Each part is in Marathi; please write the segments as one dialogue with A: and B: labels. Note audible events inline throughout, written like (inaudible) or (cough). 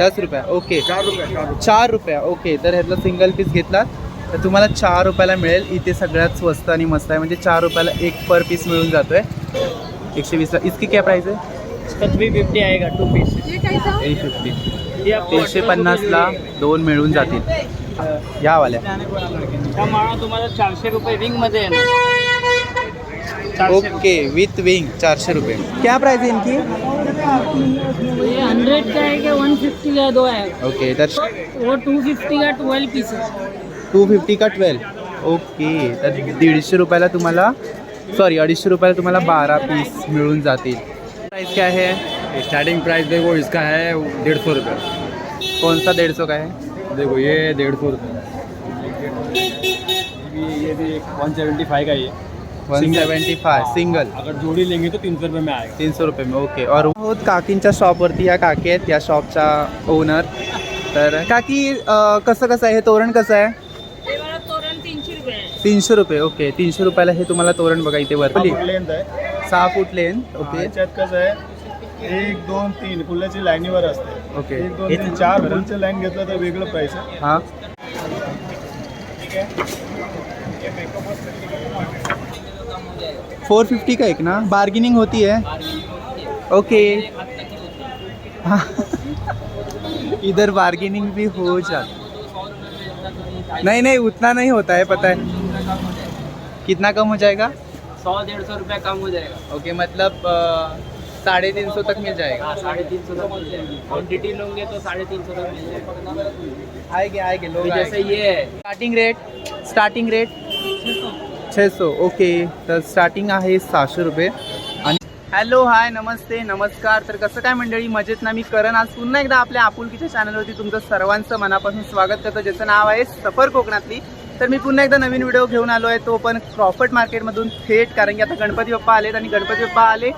A: दस रुपया ओके.
B: चार रुपये चार रुपये.
A: ओके. तर ह्यातला सिंगल पीस घेतला तर तुम्हाला चार रुपयाला मिळेल. इथे सगळ्यात स्वस्त आणि मस्त आहे. म्हणजे चार रुपयाला एक पर पीस मिळून जातोय. एकशे वीसला. इसकी क्या प्राइस आहे?
C: इसका थ्री फिफ्टी आएगा टू पीस
A: एट फिफ्टी तीनशे पन्नासला दोन मिळून जातील. या वाल्या.
C: माळा तुम्हाला चारशे रुपये रिंगमध्ये येणार. चारशे
A: ओके विथ विंग चारशे रुपये. क्या प्राइस आहे इनकी?
D: ये हंड्रेड का है कि वन फिफ्टी का दो है।
A: ओके तर
D: वो टू फिफ्टी का ट्वेल्व पीस है।
A: टू फिफ्टी का ट्वेल्व ओके तर दीडशे रुपयाला तुम्हाला सॉरी अडीचशे रुपयाला तुम्हाला बारा पीस मिळून जातील. प्राइस क्या है
B: स्टार्टिंग प्राइस देखो इसका है डेढ़ सौ रुपये।
A: कौन सा डेढ़ सौ का है
B: देखो ये डेढ़ सौ रुपये। ये भी वन सेवेंटी फाइव का ये।
A: वन सेवन्टी फाय सिंगल
B: अगर जोड़ी लेंगे तो तीन सौ रुपये में आएगा.
A: तीनशे रुपये में ओके और आहोत काकींच्या शॉपवरती या काकी आहेत या शॉपच्या ओनर तर काकी अं, कसं कसं आहे? हे तोरण कसं आहे?
D: तोरण तीनशे रुपये है
A: तीनशे रुपये ओके तीनशे रुपयाला हे तुम्हाला तोरण बघा इथे वरती.
B: लेंथ आहे.
A: सहा फूट लेन ओके
B: याच्यात कसं आहे? एक दोन तीन फुलाची लाईनीवर असते.
A: ओके
B: एक दोन तीन चार फुलचं लाईन घेतलं तर वेगळं प्राईस आहे.
A: हां. फोर फिफ्टी का एक ना? बार्गेनिंग होती है। ओके इधर बार्गेनिंग भी हो जाती। नहीं नहीं उतना नहीं होता है पता है। कितना कम हो जाएगा?
C: सौ डेढ़ सौ रुपया कम हो जाएगा।
A: ओके मतलब साढ़े तीन सौ तक मिल जाएगा।
C: हाँ साढ़े तीन सौ तक मिल जाएगी। क्वान्टिटी लोगे तो साढ़े तीन सौ तक मिल जाएगा।
A: आएँगे आएँगे लोग
C: जैसे ये
A: स्टार्टिंग रेट स्टार्टिंग रेट छे ओके. तर स्टार्टिंग आहे सहाशे रुपये. आणि हॅलो हाय नमस्ते नमस्कार. तर कसं काय मंडळी? मजेत ना? मी करण आज पुन्हा एकदा आपल्या आपुलकीच्या चॅनलवरती तुमचं सर्वांचं मनापासून स्वागत करतो. ज्याचं नाव आहे सफर कोकणातली. तर मी पुन्हा एकदा नवीन व्हिडिओ घेऊन आलो आहे. तो पण क्रॉफर्ट मार्केटमधून थेट. कारण की आता गणपती बाप्पा आलेत आणि गणपती बाप्पा आले.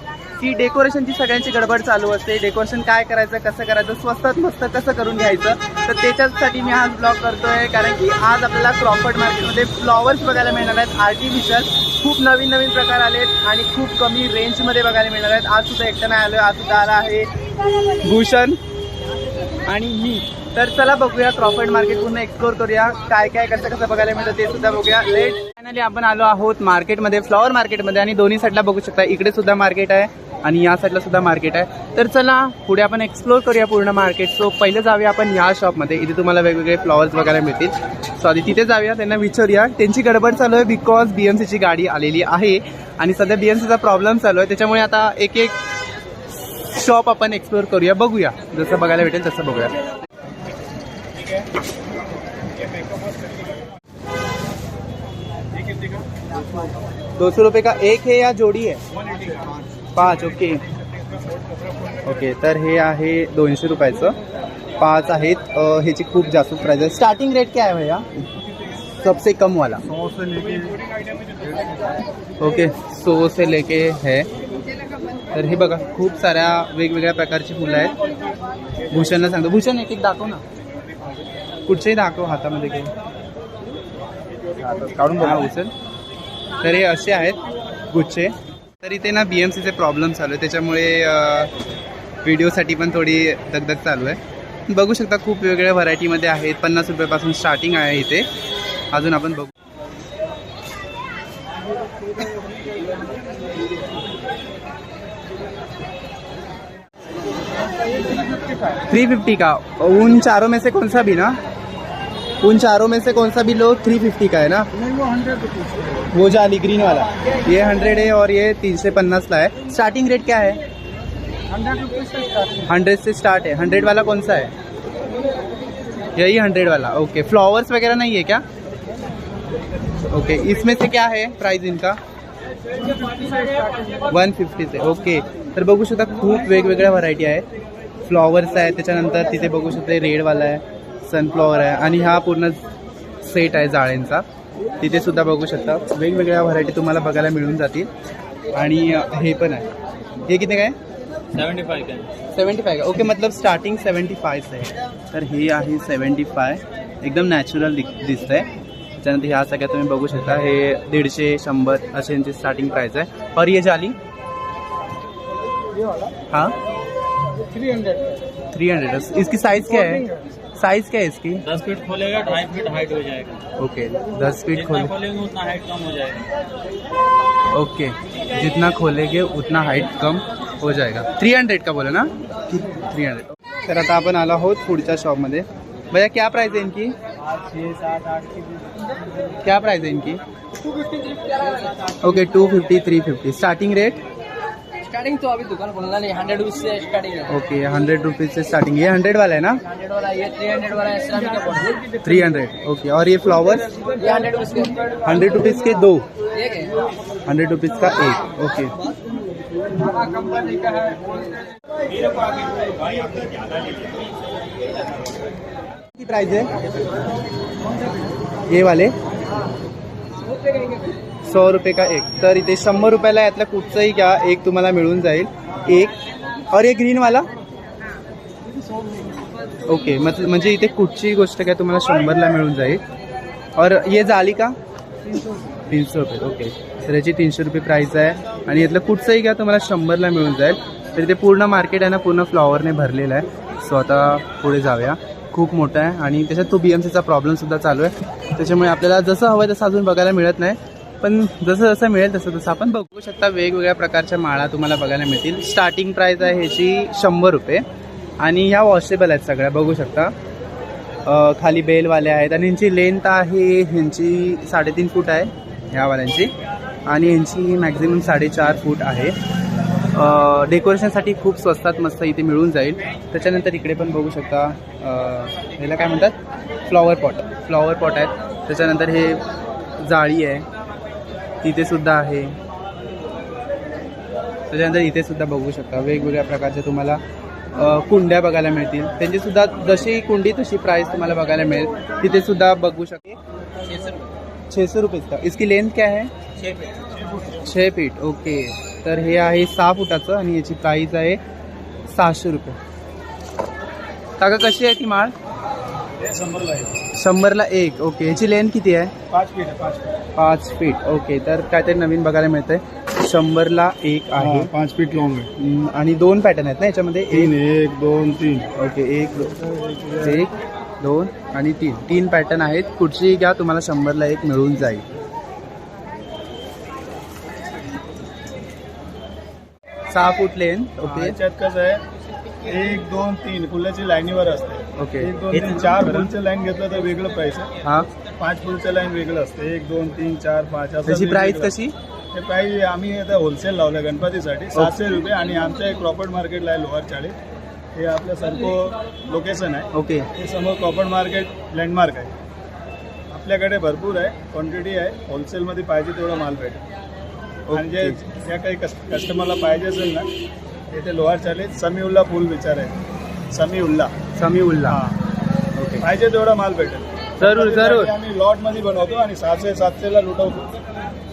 A: की डेकोरेशनची सगळ्यांची गडबड चालू असते. डेकोरेशन काय करायचं कसं करायचं स्वस्तात मस्त कसं करून घ्यायचं तर त्याच्यासाठी मी आज ब्लॉग करतोय. कारण की आज आपल्याला क्रॉफर्ट मार्केटमध्ये फ्लॉवर्स बघायला मिळणार आहेत. आर्टिफिशियल खूप नवीन नवीन प्रकार आलेत आणि खूप कमी रेंजमध्ये बघायला मिळणार आहेत. आज सुद्धा एकटं नाही आलो आज सुद्धा आला आहे भूषण आणि मी. तर चला बघूया क्रॉफर्ट मार्केट पूर्ण एक्सप्लोर करूया. काय काय कसं कसं बघायला मिळतं ते सुद्धा बघूया. लेट फायनली आपण आलो आहोत मार्केटमध्ये फ्लॉवर मार्केटमध्ये आणि दोन्ही साईडला बघू शकता. इकडे सुद्धा मार्केट आहे. आणि या साईडला सुद्धा मार्केट आहे. तर चला पुढे आपण एक्सप्लोर करूया पूर्ण मार्केट सो पहिलं जाऊया आपण या शॉपमध्ये इथे तुम्हाला वेगवेगळे फ्लॉवर्स बघायला मिळतील. सो आधी तिथे जाऊया त्यांना विचारूया. त्यांची गडबड चालू आहे बिकॉज बी एम सीची गाडी आलेली आहे. आणि सध्या बी एम सीचा प्रॉब्लेम चालू आहे. त्याच्यामुळे आता एक एक शॉप आपण एक्सप्लोर करूया. बघूया. जसं बघायला भेटेल तसं बघूया. दो सौ रुपये का एक है या जोडी आहे? पाच ओके. ओके तर हे आहे दोनशे रुपयाचं. पाच आहेत ह्याची खूप जास्त प्राइस आहे. स्टार्टिंग रेट क्या है भैया? सबसे कम वाला.
B: सौ से लेके.
A: ओके सो से लेके है. तर हे बघा खूप साऱ्या वेगवेगळ्या प्रकारची फुलं आहेत. भूषणला सांगतो. भूषण एक एक दाखव ना. कुठचंही दाखव हातामध्ये घे काढून बघा. भूषण. तर हे असे आहेत गुच्छे. तर इथे ना बी एम सीचे प्रॉब्लेम चालू आहे. त्याच्यामुळे व्हिडिओसाठी पण थोडी दगदग चालू आहे. बघू शकता खूप वेगवेगळ्या व्हरायटीमध्ये आहेत. पन्नास रुपयापासून स्टार्टिंग आहे इथे. अजून आपण बघू. थ्री फिफ्टी का? उन चारों में से कौन सा भी ना? उन चारों में से कौन सा भी लो थ्री फिफ्टी का है ना? वो जाली ग्रीन वाला। ये हंड्रेड है और ये तीन से पन्नास का है। स्टार्टिंग रेट क्या है? हंड्रेड से स्टार्ट है। हंड्रेड वाला कौन सा है? यही हंड्रेड वाला। ओके फ्लावर्स वगैरह नहीं है क्या? ओके इसमें से क्या है प्राइस इनका? वन फिफ्टी से। ओके तर बघू शकता खूप वेगवेगळ्या व्हरायटी आहे फ्लॉवर्स आहे त्याच्यानंतर तिथे बघू शकता रेडवाला आहे. सनफ्लॉवर आहे आणि हा पूर्ण सेट आहे जाळ्यांचा. तिथे सुद्धा बघू शकता. वेगवेगळ्या व्हरायटी तुम्हाला बघायला मिळून जातील. आणि हे पण आहे. हे किती काय?
C: सेवेंटी फाइव का
A: सेवन्टी फाय का? ओके मतलब स्टार्टिंग सेवन्टी फाय आहे. तर हे आहे सेवन्टी फाय एकदम नॅचरल दिस दिसतंय. त्याच्यानंतर ह्या सगळ्या तुम्ही बघू शकता. हे दीडशे शंभर असे यांची स्टार्टिंग प्राईस आहे. और ये जाली हाँ
B: थ्री हंड्रेड
A: थ्री हंड्रेड इसकी साइज क्या है साइज़ क्या है इसकी?
C: दस फीट खोलेगा ढाई फीट हाइट हो जाएगा।
A: ओके दस फीट
C: जितना
A: खोले
C: खोलेंगे उतना हाइट कम हो जाएगा।
A: ओके जितना खोलेगे उतना हाईट कम हो जाएगा। थ्री हंड्रेड का बोला ना? थ्री हंड्रेड तर आता आपण आलो आहोत पुढच्या शॉपमध्ये भैया क्या प्राइस है इनकी?
C: छः सात आठ
A: क्या प्राइस है इनकी okay two fifty three fifty starting rate
D: starting तो अभी दुकान खोलना नहीं हंड्रेड रुपीज़ से स्टार्टिंग है।
A: ओके हंड्रेड रुपीज़ से स्टार्टिंग ये हंड्रेड वाला है ना?
D: हंड्रेड वाला ये थ्री हंड्रेड वाला है
A: थ्री हंड्रेड ओके और ये फ्लावर्स
D: ये हंड्रेड रुपीज़ के
A: हंड्रेड रुपीज़ के दो। हंड्रेड रुपीज़ का एक ओके
D: का है
A: प्राइस है? ये वाले? सौ रुपये का एक. तर इथे शंभर रुपयाला यातलं कुठचंही घ्या एक तुम्हाला मिळून जाईल. एक. और एक ग्रीनवाला ओके मत म्हणजे इथे कुठचीही गोष्ट काय तुम्हाला शंभरला मिळून जाईल. और ये जाली का? तीनशे रुपये. ओके तर याची तीनशे रुपये प्राईस आहे. आणि यातलं कुठचंही घ्या तुम्हाला शंभरला मिळून जाईल. तर इथे पूर्ण मार्केट आहे ना पूर्ण फ्लॉवरने भरलेलं आहे. सो आता पुढे जाऊया. खूप मोठा आहे. आणि त्याच्यात तो बी एम सीचा प्रॉब्लेमसुद्धा चालू आहे. त्याच्यामुळे आपल्याला जसं हवं आहे तसं अजून बघायला मिळत नाही. पण जसं जसं मिळेल तसं तसं आपण बघू शकता वेगवेगळ्या प्रकारच्या माळा तुम्हाला बघायला मिळतील. स्टार्टिंग प्राईस आहे ह्याची शंभर रुपये. आणि ह्या वॉशेबल आहेत सगळ्या बघू शकता. खाली बेलवाल्या आहेत. आणि ह्यांची लेंथ आहे ह्यांची साडेतीन फूट आहे ह्या वाल्यांची. आणि ह्यांची मॅक्झिमम साडेचार फूट आहे. डेकोरेशनसाठी खूप स्वस्तात मस्त इथे मिळून जाईल. त्याच्यानंतर इकडे पण बघू शकता ह्याला काय म्हणतात? फ्लॉवर पॉट फ्लॉवर पॉट आहेत. त्याच्यानंतर हे जाळी आहे. तिथे सुद्धा आहे. त्याच्यानंतर इथे सुद्धा बघू शकता वेगवेगळ्या प्रकारच्या तुम्हाला कुंड्या बघायला मिळतील. त्यांची सुद्धा जशी कुंडी तशी प्राइस तुम्हाला बघायला मिळेल. तिथे सुद्धा बघू शकते छे सौ रुपये. का इसकी लेंथ क्या है? छे फीट ओके तर हे आहे सहा फुटाचं आणि याची प्राईस आहे सहाशे रुपये. काका कशी आहे ती माळ?
B: शंभरला
A: एक. ओके. याची लेंथ किती आहे?
B: पाच फीट आहे पाच फीट
A: पाच फीट ओके. तर काहीतरी नवीन बघायला मिळतंय. शंभरला एक आहे.
B: हा, पाच फीट लॉंग आहे.
A: हम्म, आणि दोन पॅटर्न आहेत ना याच्यामध्ये?
B: तीन
A: एक
B: दोन तीन.
A: ओके एक दो एक दोन आणि तीन. तीन पॅटर्न आहेत. कुठचीही घ्या तुम्हाला शंभरला एक मिळून जाईल. सहा फूट लेन ओके.
B: याच्यात कसं आहे? एक दोन तीन. फुलाची लाईनीवर असते.
A: ओके.
B: एक दोन तीन. चार फुलचं लाईन घेतलं तर वेगळं प्राइस आहे.
A: हा.
B: पाच फुलचं लाईन वेगळं असतं. एक दोन तीन चार पाच. असं
A: त्याची प्राइस
B: वेगवेगळं.
A: कशी?
B: ते प्राइस आम्ही आता होलसेल लावलं गणपतीसाठी. सातशे रुपये आणि आमचं एक क्रॉपर्ड मार्केटला आहे लोअर चाळीस हे आपलं सरको लोकेशन आहे.
A: ओके.
B: हे समोर क्रॉपर्ड मार्केट लँडमार्क आहे. आपल्याकडे भरपूर आहे. क्वांटिटी आहे. होलसेलमध्ये पाहिजे तेवढा माल भेटेल. आणि जे ज्या काही कस कस्टमरला पाहिजे असेल ना इथे लोहार चाळीस समीउल्ला फुल विचार आहे. समीउल्ला.
A: समी उल्ला
B: हा.
A: ओके.
B: पाहिजे तेवढा माल भेटेल.
A: जरूर जरूर.
B: आम्ही लॉटमध्ये बनवतो आणि सहाशे सातशेला लुटवतो.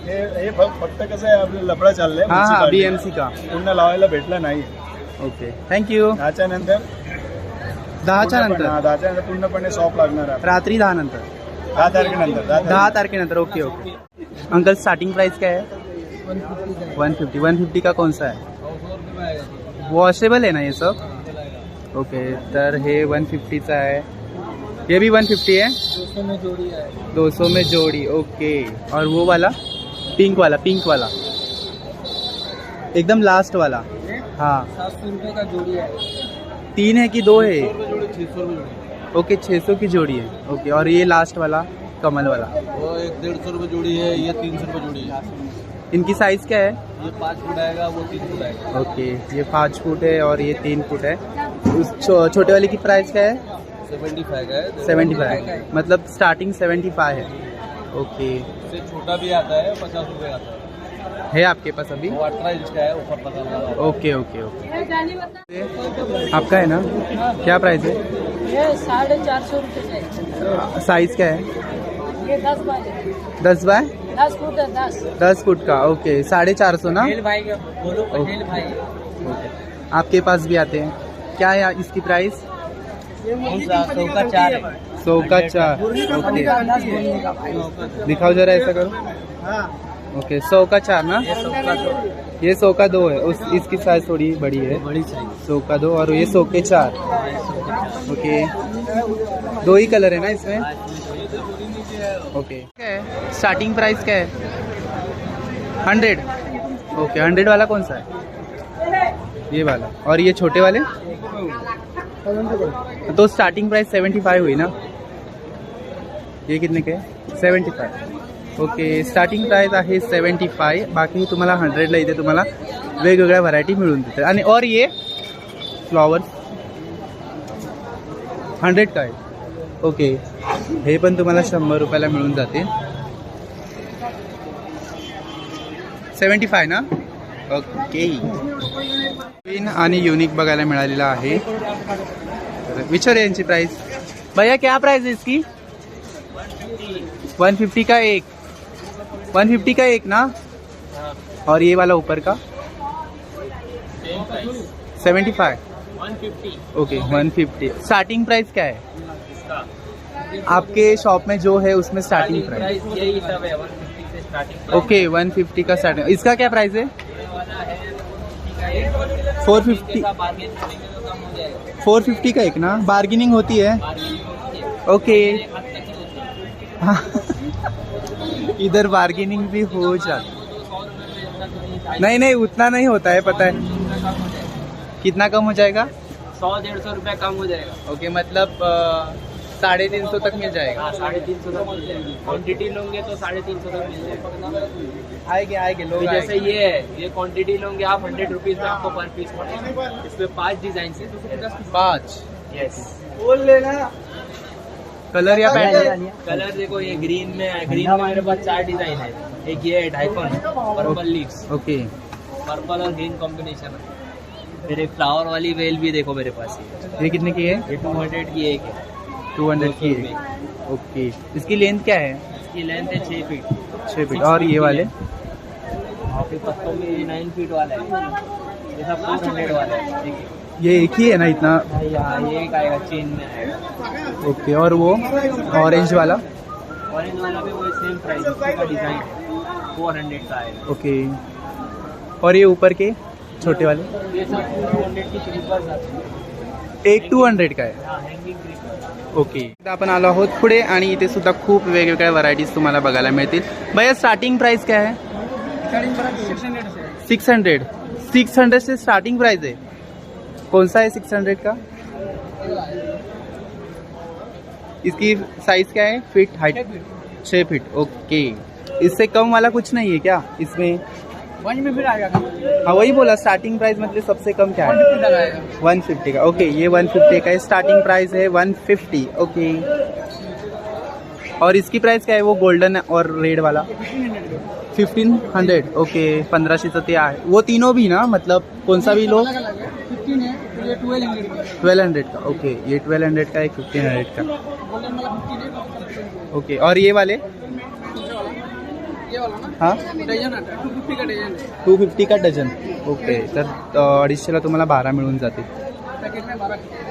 B: हे हे फक्त कसं आहे आपलं लफडा चाललंय
A: हा हा. बी एम सी का?
B: पुन्हा लावायला भेटला नाही.
A: ओके. थँक्यू
B: दहाच्या नंतर?
A: दहाच्या
B: पूर्णपणे- हा,
A: नंतर
B: दहाच्या नंतर पूर्णपणे शॉप लागणार आहे.
A: रात्री दहा नंतर.
B: दहा तारखेनंतर दहा
A: दहा तारखेनंतर. Okay okay uncle starting price क्या है वन फिफ्टी वन फिफ्टी का कौन सा है वॉशेबल है ना ये सब? ओके तर हे वन फिफ्टीचा आहे ये भी वन फिफ्टी है?
D: दोस्तों में जोड़ी है.
A: दो सौ में जोड़ी ओके और वो वाला? पिंक वाला पिंक वाला. एकदम लास्ट वाला. हाँ.
D: सात सौ रुपये का जोड़ी है.
A: तीन है कि दो है? ओके छः सौ की जोड़ी है. ओके और ये लास्ट वाला कमल वाला.
C: वो एक डेढ़ सौ रुपये जोड़ी है ये तीन सौ रुपये जोड़ी है.
A: इनकी साइज़ क्या है?
C: ये पाँच फुट आएगा वो तीन फुट आएगा।
A: ओके ये पाँच फुट है और ये तीन फुट है। उस छो, छोटे वाले की प्राइस क्या है?
C: सेवेंटी फाइव है।
A: Seventy five. मतलब स्टार्टिंग सेवेंटी फाइव है। ओके
C: इससे छोटा भी आता है पचास रुपये आता है।
A: है आपके पास अभी?
C: है
A: ओके ओके ओके आपका है ना? क्या प्राइस है?
D: ये साढ़े चार सौ रुपये
A: साइज़ क्या है?
D: है ये दस बाय
A: दस बाय
D: दस फुट दस।
A: दस फुट का ओके साढ़े चार सौ ना?
D: भाई बोलो पटेल भाई।
A: ओके। आपके पास भी आते हैं। क्या है इसकी प्राइस
D: सौ का चार।
A: सौ का चार। ओके दिखाओ जरा ऐसा करो। ओके सौ का चार ना?
D: ये सौ का दो।
A: ये सौ का दो है। उस इसकी साइज़ थोड़ी बड़ी है।
C: बड़ी
A: सौ का दो और ये सौ के चार। ओके। दो ही कलर है ना इसमें? ओके। स्टार्टिंग प्राइस क्या है? हंड्रेड ओके हंड्रेड वाला कौन सा है? ये वाला। और ये छोटे वाले? तो स्टार्टिंग प्राइस सेवेंटी फाइव हुई ना? ये कितने के? Seventy five okay starting price आहे सेवन्टी फाय बाकी तुम्हाला हंड्रेडला इथे तुम्हाला वेगवेगळ्या व्हरायटी मिळून देतात. आणि और ये? फ्लॉवर हंड्रेड का आहे ओके. हे पण तुम्हाला शंभर रुपयाला मिळून जाते सेवन्टी फाय ना? ओके पिन आणि युनिक बघायला मिळालेला आहे. विचार यांची प्राइस भैया क्या प्राइस है इसकी? वन फिफ्टी का एक. वन फिफ्टी का एक ना? और ये वाला ऊपर का? Seventy five
C: fifty
A: okay one fifty starting price क्या है? आपके शॉप में जो है उसमें स्टार्टिंग प्राइस
C: यही सब है से स्टार्टिंग
A: ओके वन फिफ्टी का स्टार्टिंग इसका क्या प्राइस है? फोर फिफ्टी फोर फिफ्टी का एक ना? बार्गेनिंग होती है। ओके (laughs) इधर बार्गेनिंग भी हो जाती। नहीं नहीं उतना नहीं होता है पता है। कितना कम हो जाएगा?
C: सौ डेढ़ सौ रुपया कम हो जाएगा।
A: ओके मतलब अ, साढ़े तीन सौ तक मिल जाएगा।
C: हाँ साढ़े तीन सौ तक मिल जाएगी। क्वान्टिटी लोगे तो साढ़े तीन सौ तक मिल जाएगा।
A: आएँगे आएँगे लोग
C: तो जैसे ये है ये क्वांटिटी लोगे आप हंड्रेड रुपीज़ में आपको पर पीस पड़ेगा। इसमें पाँच डिज़ाइन से
A: पाँच?
C: यस
A: कलर या पैटर्न
C: कलर देखो ये ग्रीन में है। ग्रीन में मेरे पास चार डिज़ाइन है। एक ये है daikon purple leaves
A: okay.
C: Purple और ग्रीन कॉम्बिनेशन है। फिर एक फ्लावर वाली वेल भी देखो मेरे पास ये
A: ये कितने की है?
C: ये टू हंड्रेड की एक है।
A: टू हंड्रेड की। है। ओके इसकी लेंथ क्या है?
C: इसकी लेंथ है छः फीट
A: छः फीट और ये वाले?
C: और फिर पत्तों में ये नाइन फीट वाला है। ये सब फोर हंड्रेड वाला है। ठीक है।
A: ये एक ही है ना इतना?
C: ये एक आएगा चेन में आएगा।
A: ओके और वो ऑरेंज वाला?
C: ऑरेंज वाला भी वही सेम प्राइस का डिज़ाइन फोर हंड्रेड का आएगा।
A: ओके और ये ऊपर के छोटे वाले?
C: ये सब फोर हंड्रेड की स्लीपर्स आते हैं।
A: एक टू हंड्रेड का
C: हाँ
A: ओके आपण आलो आहोत पुढे आणि इथे सुद्धा खूप वेगवेगळ्या व्हरायटीज तुम्हाला बघायला मिळतील. भैया स्टार्टिंग प्राइस क्या है
C: six hundred
A: six hundred six hundred से स्टार्टिंग प्राइस है कौन सा है सिक्स हंड्रेड का? इसकी साइज़ क्या है फिट हाइट छः फीट ओके इससे कम वाला कुछ नहीं है क्या? इसमें
C: वन में फिर आएगा
A: हाँ वही बोला स्टार्टिंग प्राइस मतलब सबसे कम क्या है? वन फिफ्टी का। ओके ये वन फिफ्टी का है स्टार्टिंग प्राइस है वन फिफ्टी। ओके और इसकी प्राइस क्या है? वो गोल्डन और रेड वाला। फिफ्टीन हंड्रेड ओके पंधराशेचं ते आहे वो तीनों भी ना मतलब कौन सा भी लो?
C: है। ट्वेल्व हंड्रेड
A: का। ओके ये ट्वेल्व हंड्रेड का एक फिफ्टीन हंड्रेड का।
C: है
A: ओके और ये वाले? हाँ?
C: डजन आता है टू फिफ्टी का डजन
A: टू फिफ्टी का डझन. ओके तर अडीचशेला तुम्हाला बारा मिळून जातील.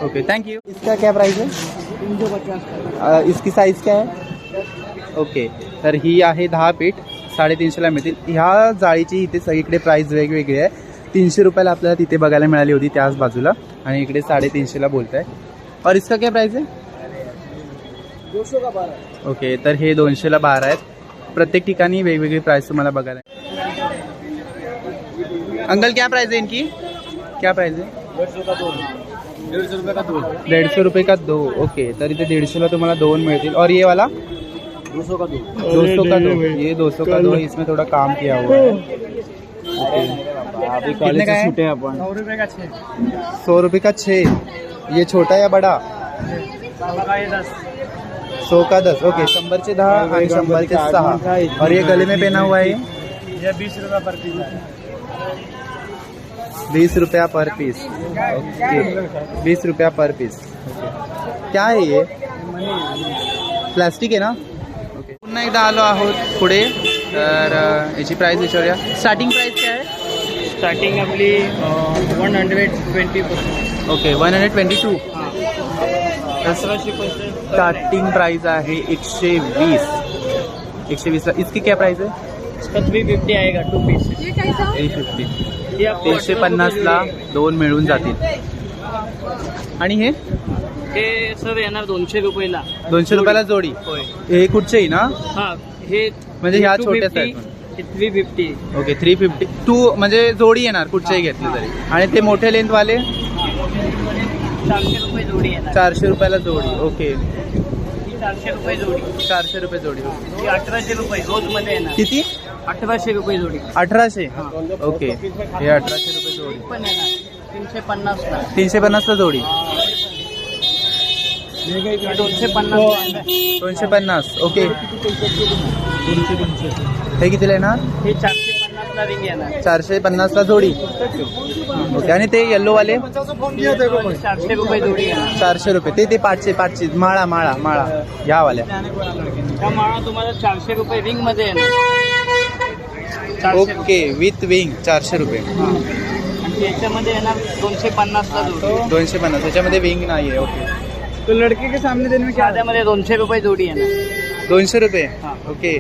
A: ओके थैंक यू इसका क्या प्राइस है? अ, इसकी साईज काय आहे ओके तर ही आहे दहा पीठ साडेतीनशेला मिळतील. ह्या जाळीची इथे सगळीकडे प्राईस वेगवेगळी आहे. तीनशे रुपयाला आपल्याला तिथे बघायला मिळाली होती त्याच बाजूला. आणि इकडे साडेतीनशेला बोलत आहे और इसका क्या प्राइस आहे ओके तर हे दोनशेला बारा आहेत. प्रत्येक ठिकाणी वेगवेगळी प्राइस तुम्हाला बघायला अंकल क्या प्राइस है इनकी? क्या प्राइस है
C: डेढ़ सौ का दो
A: डेढ़
C: डेढ़ सौ रुपये का दो
A: ओके तर इथे दीडशेला तुम्हाला दोन मिळतील. और ये वाला?
C: दो सौ का दो
A: दो सौ का दो ये दो सौ का दो इसमें थोड़ा काम किया हुआ है. ओके कितने का है?
C: सौ रुपये का छः।
A: सौ रुपये का छः? ये छोटा या बड़ा?
C: सौ का दस
A: का ओके शंभरचे दहा आणि शंभरचे सहा. और ये गले में पहना हुआ है
C: ये? बीस रुपये पर पीस है।
A: बीस रुपया पर पीस। ओके बीस रुपया पर पीस। क्या है ये? प्लास्टिक आहे ना? ओके। पुन्हा एकदा आलो आहोत पुढे. तर अ, याची प्राईस विचारूया. स्टार्टिंग प्राईस काय आहे
C: स्टार्टिंग आपली one hundred twenty
A: okay one hundred twenty two starting price आहे. एकशे वीस. एकशे वीसला. इसकी क्या प्राइस है
C: इसका थ्री फिफ्टी आएगा टू पीस
A: थ्री फिफ्टी तीनशे पन्नासला दोन मिळून जातील. आणि हे?
C: हे सर येणार दोनशे रुपयाला.
A: दोनशे रुपयाला जोडी.
C: होय.
A: हे कुठचेही ना?
C: हा हे
A: म्हणजे ह्या छोट्याच आहेत.
C: Three fifty
A: okay three fifty two म्हणजे जोडी येणार कुठच्याही घेतली तरी. आणि ते मोठे लेंथवाले
C: चारशे रुपये जोडी येणार.
A: चारशे रुपयाला जोडी ओके.
C: ही चारशे रुपये जोडी.
A: चारशे रुपये जोडी
C: ही अठराशे रुपये रोजमध्ये येणार.
A: किती?
C: अठराशे रुपये जोडी.
A: अठराशे. ओके. हे अठराशे रुपये जोडी.
C: पण येणार. तीनशे पन्नास ला.
A: तीनशे पन्नासला जोडी.
C: दोनशे पन्नास
A: दोनशे पन्नास ओके. हे कितीला येणार?
C: हे चारशे पन्नास ला
A: चारशे जोडी. ओके आणि ते येल्लो वाले?
C: चारशे रुपये जोडी
A: चारशे रुपये. ते ते पाचशे पाचशे. माळा माळा माळा. या वाल्या.
C: त्या माळा तुम्हाला चारशे रुपये रिंगमध्ये येणार. चारशे.
A: ओके विथ विंग चारशे रुपये.
C: हा. आणि याच्यामध्ये येणार दोनशे पन्नास ला जोडी
A: दोनशे पन्नास. त्याच्यामध्ये विंग नाही आहे ओके.
B: तो लड़के के सामने देने में क्या
C: दोनशे रुपये जोडी येणार.
A: दोनशे रुपये?
C: हा.
A: ओके.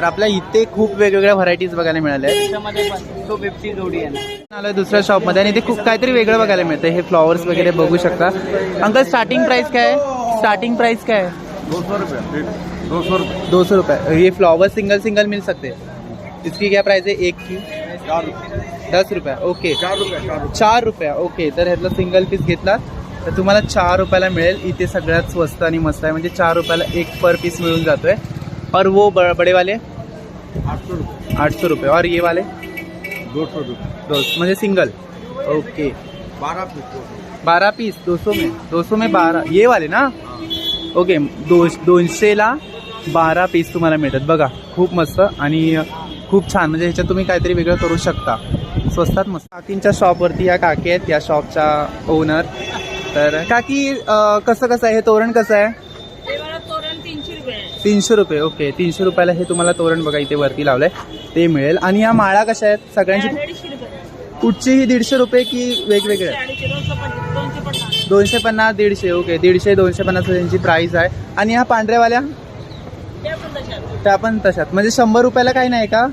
A: तर आपल्या इथे खूप वेगवेगळ्या व्हरायटीज बघायला मिळाल्या.
C: त्याच्यामध्ये पण. जोडी येणार
A: आलोय दुसऱ्या शॉपमध्ये आणि इथे खूप काहीतरी वेगळं बघायला मिळतं. हे फ्लॉवर्स वगैरे बघू शकता. अंकल स्टार्टिंग प्राइस काय आहे? स्टार्टिंग प्राइस काय आहे?
B: दो सौ रुपये.
A: ये फ्लावर सिंगल सिंगल मिल सकते हैं इसकी क्या प्राइस है एक की? दस रुपया. ओके
B: चार रुपये चार रुपये.
A: चार रुपया. ओके तर ह्यातला सिंगल पीस घेतला. तर तुम्हाला चार रुपयाला मिळेल. इथे सगळ्यात स्वस्त आणि मस्त आहे. म्हणजे चार रुपयाला एक पर पीस मिळून जातोय. और वो बड़े वाले?
B: आठ सौ रुपये.
A: आठ सौ रुपये. और ये वाले?
B: दो सौ रुपये.
A: दो म्हणजे सिंगल. ओके.
B: बारह पीस दो सौ.
A: बारा पीस दो सौ में. दो सौ में बारा ये वाले ना? ओके. दो दोनशेला बारा पीस तुम्हाला मिळतात. बघा खूप मस्त आणि खूप छान. म्हणजे ह्याच्यात तुम्ही काहीतरी वेगळं करू शकता. स्वस्तात मस्त. काकींच्या शॉपवरती या काकी आहेत. या शॉपच्या ओनर तर काकी कसं कसं आहे? हे तोरण कसं आहे?
D: तीनशे रुपये.
A: ओके तीनशे रुपयाला हे तुम्हाला तोरण बघा इथे वरती लावलंय. ते मिळेल. आणि या माळा कशा आहेत? सगळ्यांची
D: अडीचशे रुपये.
A: कुठची ही दीडशे रुपये की वेगवेगळे? आहेत?
D: अडीचशे दोनशे पन्नास
A: दीडशे. ओके दीडशे दोनशे पन्नास त्यांची प्राइस आहे. आणि ह्या पांढऱ्यावाल्या?
D: त्या पण
A: तशात. म्हणजे शंभर रुपयाला काही नाही का?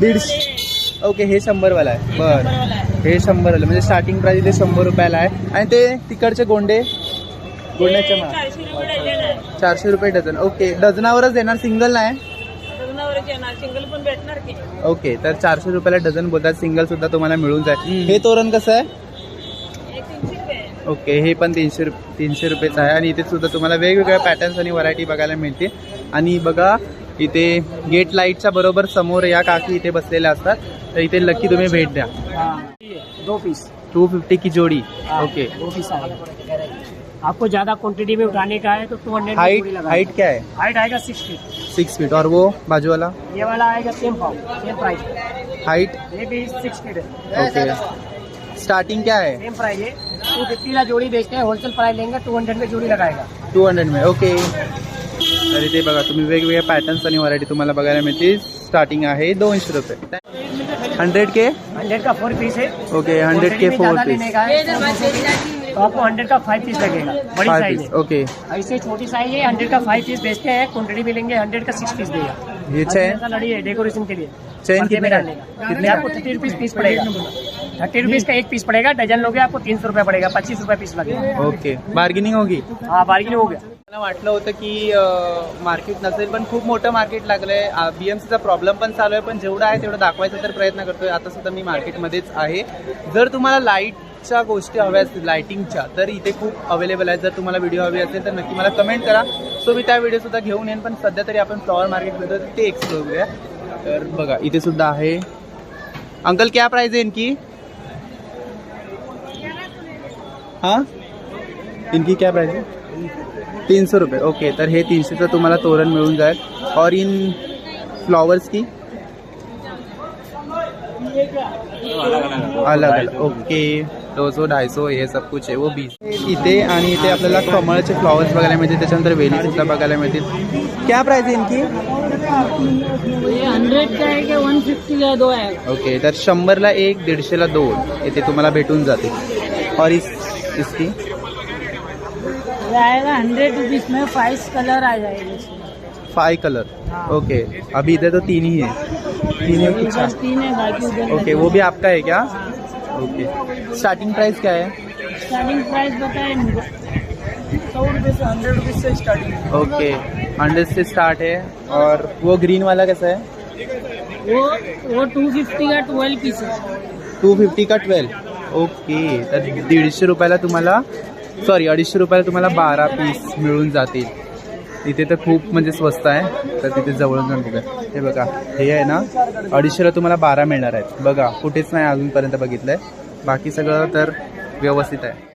A: दीडशे. ओके हे शंभरवाला आहे. बर. हे शंभरवाला. म्हणजे स्टार्टिंग प्राइस इथे शंभर रुपयाला आहे. आणि ते तिकडचे गोंडे? माळा
D: चारशे रुपये डझन आहे.
A: चारशे रुपये डझन. ओके. डझनावरच देणार सिंगल नाही?
D: लग्नावरच येणार. सिंगल पण भेटणार की.
A: ओके. तर चारशे रुपयाला डझन बोलतात सिंगल सुद्धा तुम्हाला मिळून जाईल. हे तोरण कसं आहे?
D: एक तीनशे रुपये आहे.
A: ओके. हे पण तीनशे रुप तीनशे रुपयेचं आहे. आणि इथे सुद्धा तुम्हाला वेगवेगळ्या पॅटर्न्स आणि व्हरायटी बघायला मिळते आणि बघा इथे गेट लाईटच्या बरोबर समोर या काकी इथे बसलेल्या असतात. तर इथे नक्की तुम्ही भेट द्या.
C: दो पीस
A: टू फिफ्टी की जोडी. ओके
C: दो पीस आएगा आपको ज़्यादा क्वांटिटी में उठाने का है तो टू हंड्रेड
A: हाइट हाइट क्या है?
C: हाइट आएगा सिक्स फीट
A: सिक्स फीट और वो बाजू वाला?
C: ये वाला आएगा सेम पाव सेम प्राइस
A: हाइट
C: ये भी सिक्स फीट है।
A: ओके स्टार्टिंग क्या है?
C: सेम प्राइस है। टू फिफ्टी का जोड़ी बेचते हैं होलसेल प्राइस लेंगे टू हंड्रेड में जोड़ी लगाएगा।
A: टू हंड्रेड में ओके तर इथे बघा तुम्ही वेगवेगळ्या पॅटर्न्स आणि व्हरायटी तुम्हाला बघायला मिळतील. स्टार्टिंग आहे दोनशे रुपये. हंड्रेड के
C: हंड्रेड का फोर पीस है।
A: ओके हंड्रेड के फोर पीस
C: लेने का तो आपको हंड्रेड का फाइव पीस लगेगा बड़ी साइज़
A: पीस
C: है।
A: ओके
C: ऐसे छोटी साइज़ है हंड्रेड का फाइव पीस बेचते हैं क्वान्टिटी मिलेंगे लेंगे हंड्रेड का सिक्स पीस देगा।
A: ये चैन
C: लड़ी है डेकोरेशन के लिए।
A: चैन कितने
C: आपको थर्टी रुपीज़ पीस पड़ेगा। थर्टी रुपीज़ का एक पीस पड़ेगा डजन लोगे आपको तीन सौ रुपया पड़ेगा पच्चीस रुपया पीस लगेगा।
A: ओके बार्गेनिंग होगी?
C: हाँ बार्गेनिंग हो गया।
A: मला वाटलं होतं की मार्केट नसेल पण खूप मोठं मार्केट लागलंय. बीएमसीचा प्रॉब्लेम पण चालू आहे पण जेवढं आहे तेवढं दाखवायचा तर प्रयत्न करतोय. आता सुद्धा मी मार्केटमध्येच आहे. जर तुम्हाला लाईटच्या गोष्टी हव्या असतील लायटिंगच्या तर इथे खूप अवेलेबल आहेत. जर तुम्हाला व्हिडिओ हवी असेल तर नक्की मला कमेंट करा. सो मी त्या व्हिडिओ सुद्धा घेऊन येईन पण सध्या तरी आपण फ्लॉवर मार्केट करतो ते एक्सप्लोर करूया. तर बघा इथे सुद्धा आहे. अंकल क्या प्राइस है इनकी? हाँ? इनकी क्या प्राइस है तीन सौ रुपये. ओके तर हे तीनशेचं तुम्हाला तोरण मिळून जाईल. और इन फ्लॉवर्स की? अलग अलग. ओके दो सौ ढाई सौ हे सब कुछ आहे. वो बीस इथे आणि इथे आपल्याला कमळचे फ्लॉवर्स बघायला मिळतील. त्याच्यानंतर वेली सुद्धा बघायला मिळतील. क्या प्राइस आहे इनकी? ओके तर शंभरला एक दीडशेला दोन. इथे तुम्हाला भेटून जातील. और इस इसकी
D: ये आएगा हंड्रेड रुपीज़ में फाइव कलर आ जाएगा।
A: फाइव कलर
D: हाँ।
A: ओके अभी इधर तो तीन ही है। तीन है कुछ?
D: तीन है बाकी उधर
A: ओके वो भी आपका है क्या। ओके स्टार्टिंग प्राइस क्या है?
D: स्टार्टिंग प्राइस बताए सौ रुपये से हंड्रेड रुपीज़ से स्टार्टिंग
A: ओके हंड्रेड से स्टार्ट है। और वो ग्रीन वाला कैसा है?
D: वो वो टू फिफ्टी का ट्वेल्व पीस है।
A: टू फिफ्टी का ट्वेल्व ओके तर दीडशे रुपयाला तुम्हाला सॉरी अडीचशे रुपयाला तुम्हाला बारा पीस मिळून जातील. इथे तर खूप म्हणजे स्वस्त आहे तर तिथे जवळून जाऊन बघा हे बघा हे आहे ना अडीचशेला तुम्हाला बारा मिळणार आहेत. बघा कुठेच नाही अजूनपर्यंत बघितलंय. बाकी सगळं तर व्यवस्थित आहे.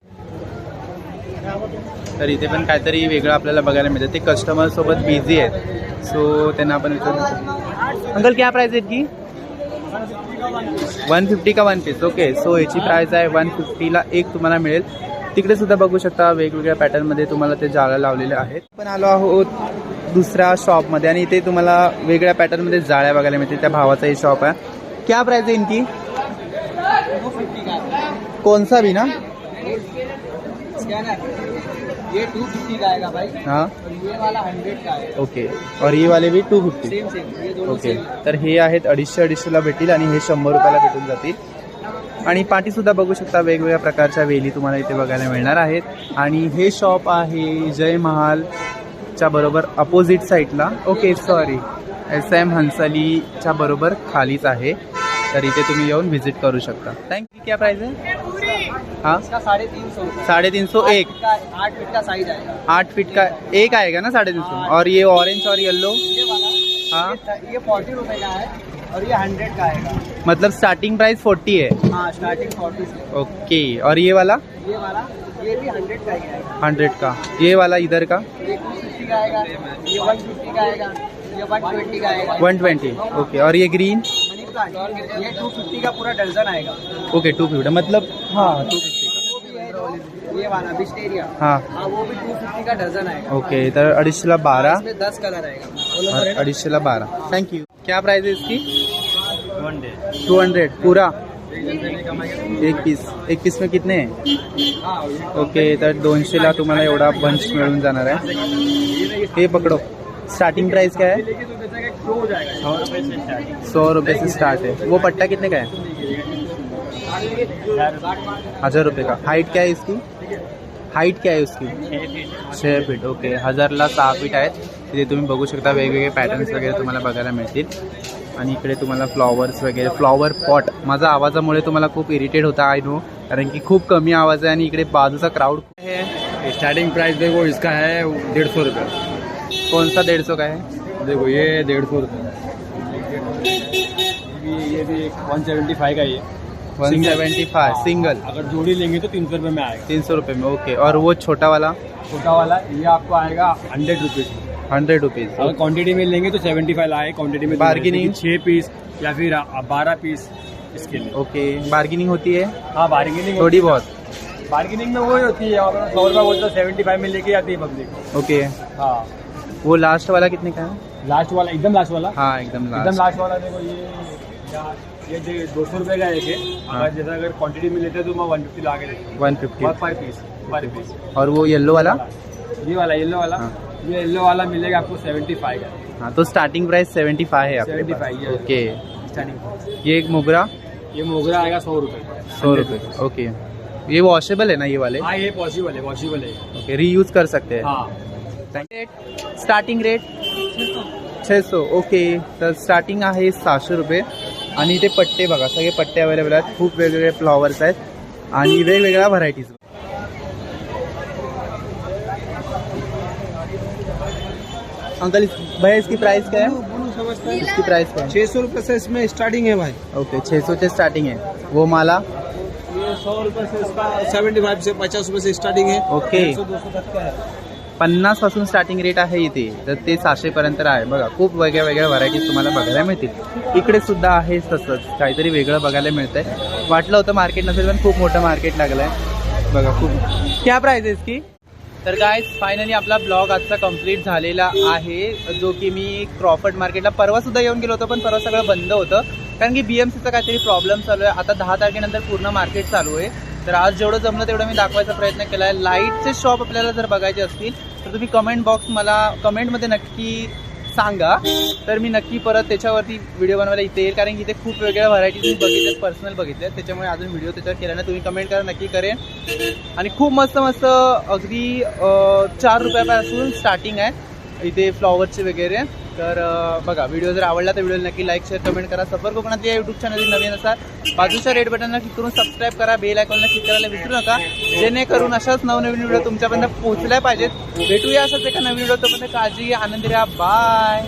A: तर इथे पण काहीतरी वेगळं आपल्याला बघायला मिळतं. ते कस्टमर सोबत बिझी आहेत. सो त्यांना आपण विचारू अंकल क्या प्राईस आहेत की? वन फिफ्टी का वन पीस ओके सो याची प्राईस आहे वन फिफ्टीला एक तुम्हाला मिळेल. तिकडे सुद्धा बघू शकता वेगवेगळ्या पॅटर्नमध्ये तुम्हाला ते जाळ्या लावलेले आहेत. पण आलो आहोत दुसऱ्या शॉपमध्ये आणि इथे तुम्हाला वेगळ्या पॅटर्नमध्ये जाळ्या बघायला मिळतील. त्या भावाचा ही शॉप आहे. क्या प्राइस आहे इनकी? कौन सा भी ना?
C: ये टू फिफ्टी का आएगा भाई
A: हाँ
C: और ये वाला हंड्रेड का है
A: ओके और ये वाले भी टू फिफ्टी ओके तर हे आहेत अडीचशे अडीचशेला भेटतील आणि हे शंभर रुपयाला भेटून जातील. आणि पाठी सुद्धा बघू शकता वेगवेगळ्या प्रकारच्या वेली तुम्हाला इथे बघायला मिळणार आहेत. आणि हे शॉप आहे जय महालच्या बरोबर अपोजिट साईडला ओके सॉरी एस एम हंसलीच्या बरोबर खालीच आहे. तर इथे तुम्ही येऊन व्हिजिट करू शकता. थँक्यू क्या प्राइस आहे? हां?
C: साडेतीन तीन सौ
A: एक.
C: आठ फीट का साइज आहे
A: आठ फीट का एक आएगा ना साडेतीन सौ और ये ऑरेंज और येलो हां?
C: ये- फोर्टी का आहे और ये हंड्रेड का आएगा।
A: मतलब स्टार्टिंग प्राइस फोर्टी है।
C: हाँ स्टार्टिंग फोर्टी
A: ओके और ये वाला?
C: ये वाला ये भी हंड्रेड का ही आएगा।
A: हंड्रेड का। ये वाला इधर का?
C: ये टू फिफ्टी का आएगा ये वन फिफ्टी का आएगा ये वन ट्वेंटी का आएगा।
A: वन ट्वेंटी ओके और ये ग्रीन
C: ये टू फिफ्टी का पूरा दर्जन आएगा।
A: ओके टू फिफ्टी मतलब हाँ टू फिफ्टी
C: जो ये वाला बिस्टेरिया
A: हाँ।
C: हाँ वो भी टू फिफ्टी का दर्जन आएगा।
A: ओके तर अडीचशेला बारा
C: इसमें दस कलर आएगा।
A: और बारह। थैंक यू क्या प्राइस है इसकी? टू हंड्रेड पूरा? एक पीस एक पीस में कितने हैं? ओके तर दोनशेला तुम्हाला एवढा बंच मिळून जाणार आहे. हे पकडो. स्टार्टिंग प्राइस क्या है सौ रुपये से स्टार्ट है वो पट्टा कितने का है हज़ार रुपये का? हाइट क्या है इसकी? हाइट क्या है उसकी? छः फीट ओके हजारला सहा फीट आहेत. तिथे तुम्ही बघू शकता वेगवेगळे पॅटर्न्स वगैरे तुम्हाला बघायला मिळतील. आणि इकडे तुम्हाला फ्लॉवर्स वगैरे फ्लॉवर पॉट माझा आवाजामुळे तुम्हाला खूप इरिटेट होता आय नो कारण की खूप कमी आवाज आहे आणि इकडे बाजूचा क्राऊड है
E: स्टार्टिंग प्राइस देखो इसका है डेढ़ सौ रुपये.
A: कौन सा डेढ़ सौ का है
E: देखो ये डेढ़ सौ रुपये. ये भी वन सेवेंटी फाइव का है
A: वन. सेवेंटी फाइव सिंगल
E: अगर जोड़ी लेंगे तो तीन सौ रुपये में आएगा.
A: तीन सौ रुपये में ओके और वो छोटा वाला?
E: छोटा वाला ये आपको आएगा हंड्रेड रुपीज़
A: हंड्रेड रुपीज़।
E: अगर क्वान्टिटी में लेंगे तो सेवेंटी फाइव आए क्वांटिटी में
A: Bargaining?
E: छः पीस या फिर बारह पीस इसके लिए।
A: ओके बार्गेनिंग होती है?
E: हाँ बार्गेनिंग
A: थोड़ी बहुत।
E: बार्गेनिंग में वही होती है सौ रुपये बोलते सेवेंटी फाइव में लेके आती है पब्लिक
A: ओके
E: हाँ।
A: वो लास्ट वाला कितने का है?
E: लास्ट वाला एकदम लास्ट वाला?
A: हाँ एकदम
E: एकदम
A: लास्ट
E: लास्ट वाला देखो ये ये दे- दो सौ रुपये का एक है।
A: हाँ।
E: अगर जैसा अगर क्वांटिटी में लेते हैं तो मैं वन फिफ्टी ला के देता
A: वन फिफ्टी
E: फाइव पीस पर पीस
A: और वो येलो वाला?
E: ये वाला येलो वाला।
A: हाँ।
E: ये येलो वाला मिलेगा आपको सेवेंटी फाइव का।
A: हाँ तो स्टार्टिंग प्राइस सेवेंटी फाइव है आपके
E: 75
A: पास
E: ये
A: ओके
E: स्टार्टिंग
A: ये एक मोगरा?
E: ये मोगरा आएगा सौ रुपये
A: सौ रुपये ओके ये वॉशेबल है ना ये वाले?
E: हाँ ये पॉसिबल है पॉसिबल है।
A: ओके रीयूज कर सकते हैं।
E: हाँ।
A: रेट स्टार्टिंग रेट छे सौ ओके तर स्टार्टिंग आहे सहाशे रुपये. आणि इथे पट्टे बघा सगळे पट्टे अवेलेबल आहेत. खूप वेगवेगळे फ्लॉवर्स आहेत. आणि वेगवेगळ्या व्हरायटीज अंकल भैया इसकी प्राइस क्या है? इसकी प्राइस क्या है?
C: छः सौ रुपये से इसमें स्टार्टिंग है भाई।
A: ओके छः सौ से स्टार्टिंग है। वो माला?
C: सौ रुपये से इसका सेवेंटी फाइव से पचास रुपये से स्टार्टिंग है।
A: ओके पन्नासपासून स्टार्टिंग रेट आहे इथे. तर ते सहाशे पर्यंत आहे. बघा खूप वेगळ्या वेगळ्या व्हरायटीज तुम्हाला बघायला मिळतील. इकडे सुद्धा आहे तसंच. काहीतरी वेगळं बघायला मिळतंय. वाटलं होतं मार्केट नसेल पण खूप मोठं मार्केट लागलंय. बघा खूप. क्या प्राइस आहे इसकी? तर काय फायनली आपला ब्लॉग आजचा कंप्लीट झालेला आहे जो की मी क्रॉफर्ड मार्केटला परवा सुद्धा येऊन गेलो होतो पण परवा सगळं बंद होतं. कारण की बी एम सीचा काहीतरी प्रॉब्लेम चालू आहे. आता दहा तारखेनंतर पूर्ण मार्केट चालू आहे. तर आज जेवढं जमलं तेवढं मी दाखवायचा प्रयत्न केला आहे लाईटचे शॉप आपल्याला जर बघायचे असतील तर तुम्ही कमेंट बॉक्स मला कमेंटमध्ये नक्की सांगा. तर मी नक्की परत त्याच्यावरती व्हिडिओ बनवायला इथे येईल. कारण की इथे खूप वेगळ्या व्हरायटीज बघितले बघितल्यात पर्सनल बघितल्यात त्याच्यामुळे अजून व्हिडिओ त्याच्यावर केला नाही. तुम्ही कमेंट करा नक्की करेन. आणि खूप मस्त मस्त अगदी चार रुपयापासून स्टार्टिंग आहे. इथे फ्लॉवरचे वगैरे. तर बघा व्हिडिओ जर आवडला तर व्हिडिओ नक्की लाईक शेअर कमेंट करा. सफर कोकणात या युट्यूब चॅनल नवीन असा बाजूच्या रेड बटनला क्लिक करून सबस्क्राईब करा. बेल आयकॉनला क्लिक करायला विसरू नका. जेणेकरून अशाच नवनवीन व्हिडिओ तुमच्यापर्यंत पोहोचल्या पाहिजेत. भेटूया असंच एका नवीन व्हिडिओ तोपर्यंत काळजी आनंदी राहा. बाय